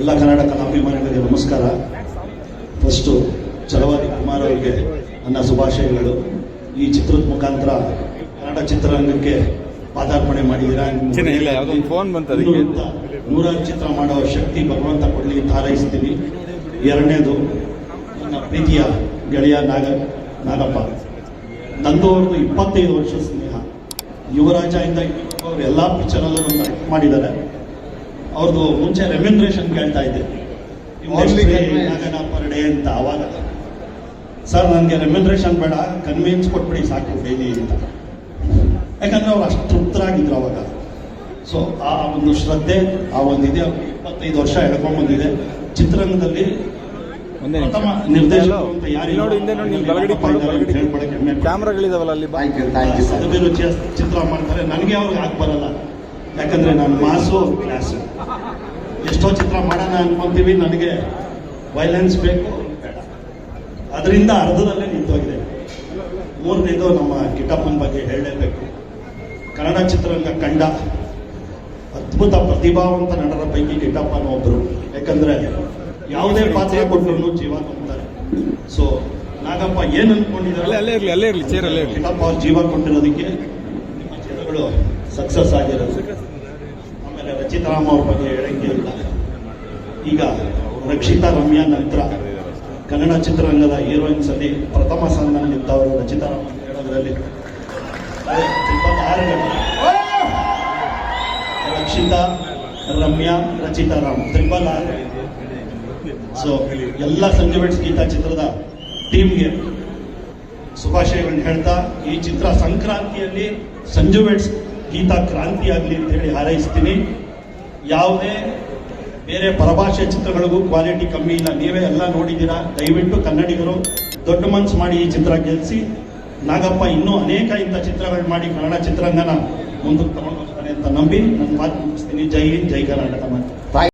ಎಲ್ಲ ಕನ್ನಡ ಕಲಾಭಿಮಾನಿಗಳಿಗೆ ನಮಸ್ಕಾರ. ಫಸ್ಟು ಚಲವಾದಿ ಕುಮಾರ್ ಅವರಿಗೆ ನನ್ನ ಶುಭಾಶಯಗಳು. ಈ ಚಿತ್ರದ ಮುಖಾಂತರ ಕನ್ನಡ ಚಿತ್ರರಂಗಕ್ಕೆ ಪಾದಾರ್ಪಣೆ ಮಾಡಿದ್ದೀರಾ. ನೂರಾರು ಚಿತ್ರ ಮಾಡುವ ಶಕ್ತಿ ಭಗವಂತ ಕೊಡಲಿ ಅಂತ ಹಾರೈಸ್ತೀನಿ. ಎರಡನೇದು ನನ್ನ ಪ್ರೀತಿಯ ಗೆಳೆಯ ನಾಗ ನಾಗಪ್ಪ. ನಂದು ಅವ್ರದ್ದು ಇಪ್ಪತ್ತೈದು ವರ್ಷ ಸ್ನೇಹ. ಯುವರಾಜ ಇಂದ ಅವರು ಎಲ್ಲ ಪಿಕ್ಚರಲ್ಲೂ ಅಲ್ಲೂ ಮಾಡಿದ್ದಾರೆ. ಅವ್ರದ್ದು ಮುಂಚೆ ರೆಮ್ಯುನರೇಷನ್ ಕೇಳ್ತಾ ಇದ್ದೆ. ಪರ್ ಡೇ ಅಂತ ಅವಾಗ ಸರ್ ನನಗೆ ರೆಮ್ಯುನರೇಷನ್ ಬೇಡ ಕನ್ವಿನ್ಸ್ ಕೊಟ್ಬಿಡಿ ಸಾಕು ಡೈಲಿ ಅಂತ. ಯಾಕಂದ್ರೆ ಅವ್ರು ಅಷ್ಟು ತೃಪ್ತರಾಗಿದ್ರು ಅವಾಗ. ಸೊ ಆ ಒಂದು ಶ್ರದ್ಧೆ ಆ ಒಂದು ಇದೆ ಇಪ್ಪತ್ತೈದು ವರ್ಷ ಎಳ್ಕೊಂಡ್ಬಂದಿದೆ ಚಿತ್ರರಂಗದಲ್ಲಿ. ಪ್ರಥಮ ಅಂತ ಯಾರು ಇಲ್ಲಿ ನೋಡಿ, ಹಿಂದೆ ನೋಡಿ, ಇಲ್ಲಿ ಬಲಗಡೆ ಮಾಡು, ಬಲಗಡೆ. ಕ್ಯಾಮ್ರಾಗಳಿದಾವಲ್ಲ ಅಲ್ಲಿ ಬಾ. Thank you thank you sir ಅಭಿರುಚಿಯ ಚಿತ್ರ ಮಾಡ್ತಾರೆ. ನನಗೆ ಅವ್ರಿಗೆ ಹಾಕಿ ಬರಲ್ಲ. ಯಾಕಂದ್ರೆ ನಾನು ಮಾಸು ಕ್ಲಾಸ್ ಎಷ್ಟೋ ಚಿತ್ರ ಮಾಡೋಣ ಅನ್ಕೊಂತೀವಿ ನನಗೆ ವೈಲೆನ್ಸ್ ಬೇಕು ಬೇಡ. ಅದರಿಂದ ಅರ್ಧದಲ್ಲೇ ನಿಂತೋಗಿದೆ. ಮೂರನೇದು ನಮ್ಮ ಗಿಟಪ್ಪನ ಬಗ್ಗೆ ಹೇಳಲೇಬೇಕು. ಕನ್ನಡ ಚಿತ್ರರಂಗ ಕಂಡ ಅದ್ಭುತ ಪ್ರತಿಭಾವಂತ ನಟರ ಪೈಕಿ ಕಿಟ್ಟಪ್ಪನ ಒಬ್ಬರು ಯಾಕಂದ್ರೆ ಯಾವುದೇ ಪಾತ್ರ ಕೊಟ್ಟರು ಜೀವ ತುಂಬ್ತಾರೆ. ಸೊ ನಾಗಪ್ಪ ಏನ್ ಅನ್ಕೊಂಡಿದ್ದಾರೆ? ಅಲ್ಲೇ ಇರ್ಲಿ ಅಲ್ಲೇ ಇರ್ಲಿ ಚೇರ್ ಅಲ್ಲೇ ಇರ್ಲಿ. ಕಿಟ್ಟಪ್ಪ ಅವ್ರ ಜೀವ ಕೊಟ್ಟಿರೋದಕ್ಕೆ ಸಕ್ಸಸ್ ಆಗಿರೋದು. ಆಮೇಲೆ ರಚಿತಾರಾಮ್ ಅವ್ರ ಬಗ್ಗೆ ಹೇಳಂಗೆ ಇಲ್ಲ. ಈಗ ರಕ್ಷಿತಾ ರಮ್ಯಾ ನಂತರ ಕನ್ನಡ ಚಿತ್ರರಂಗದ ಹೀರೋಯಿನ್ಸ್ ಅಲ್ಲಿ ಪ್ರಥಮ ಸ್ಥಾನದಲ್ಲಿ ನಿಂತವರು Rachita Ram ಹೇಳೋದ್ರಲ್ಲಿ. Rakshita, Ramya Rachita Ram triple R so ಎಲ್ಲ ಸಂಜೆ ಬೆಟ್ಸ್ ಗೀತಾ ಚಿತ್ರದ ಟೀಮ್ಗೆ ಶುಭಾಶಯಗಳನ್ನ ಹೇಳ್ತಾ, ಈ ಚಿತ್ರ ಸಂಕ್ರಾಂತಿಯಲ್ಲಿ ಸಂಜು ವೆಟ್ಸ್ ಗೀತಾ ಕ್ರಾಂತಿ ಆಗಲಿ ಅಂತ ಹೇಳಿ ಹಾರೈಸ್ತೀನಿ. ಯಾವುದೇ ಬೇರೆ ಪರಭಾಷೆ ಚಿತ್ರಗಳಿಗೂ ಕ್ವಾಲಿಟಿ ಕಮ್ಮಿ ಇಲ್ಲ. ನೀವೇ ಎಲ್ಲ ನೋಡಿದ್ದೀರಾ? ದಯವಿಟ್ಟು ಕನ್ನಡಿಗರು ದೊಡ್ಡ ಮನ್ಸು ಮಾಡಿ ಈ ಚಿತ್ರ ಗೆಲ್ಲಿಸಿ ನಾಗಪ್ಪ ಇನ್ನೂ ಅನೇಕ ಇಂಥ ಚಿತ್ರಗಳು ಮಾಡಿ ಕನ್ನಡ ಚಿತ್ರರಂಗನ ಮುಂದಕ್ಕೆ ತಗೊಂಡು ಹೋಗ್ತಾನೆ ಅಂತ ನಂಬಿ ನನ್ನ ಮಾತು ಮುಗಿಸ್ತೀನಿ. ಜೈ ಹಿಂದ್, ಜೈ ಕರ್ನಾಟಕ ಮಾತು.